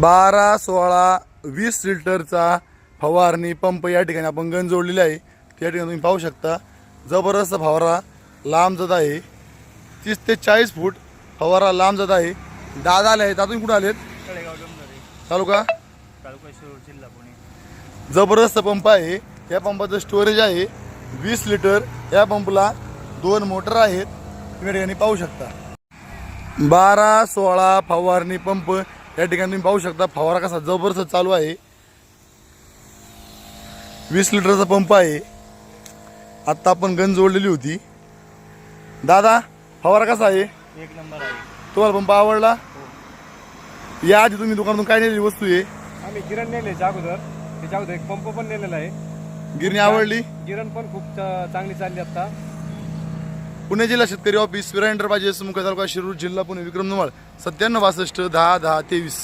बारा सोळा वीस लिटरचा फवारणी पंप या ठिकाणी आपण गंज जोडलेला आहे. त्या ठिकाणी तुम्ही पाहू शकता जबरदस्त फवारा लांब जात आहे. तीस ते चाळीस फूट फवारा लांब जात आहे. दादा आले आहेत. दादा कुठे आलेत? तालुका? जबरदस्त पंप आहे. या पंपाचं स्टोरेज आहे. वीस लिटर. या पंपला दोन मोटर आहेत. तुम्ही ठिकाणी पाहू शकता. बारा सोळा फवारणी पंप या ठिकाणी तुम्ही पाहू शकता फवारा कसा जबरदस्त चालू आहे. वीस लिटरचा पंप आहे. आत्ता आपण गंज जोडलेली होती. दादा फवारा कसा आहे? एक नंबर आहे. तुम्हाला पंप आवडला? या आधी तुम्ही दुकानातून काय नेलेली वस्तू आहे? आम्ही गिरण नेले अगोदर. त्याच्या अगोदर एक पंप पण नेलेला आहे. गिरणी आवडली? गिरण पण खूप चांगली चालली आता पुणे जिल्हा शेतकरी ऑफिस विरा एंटरप्राइजेस मुख्य तालुका शिरूर जिल्हा पुणे विक्रम नुमाळ सत्त्याण्णव बासष्ट दहा दहा तेवीस.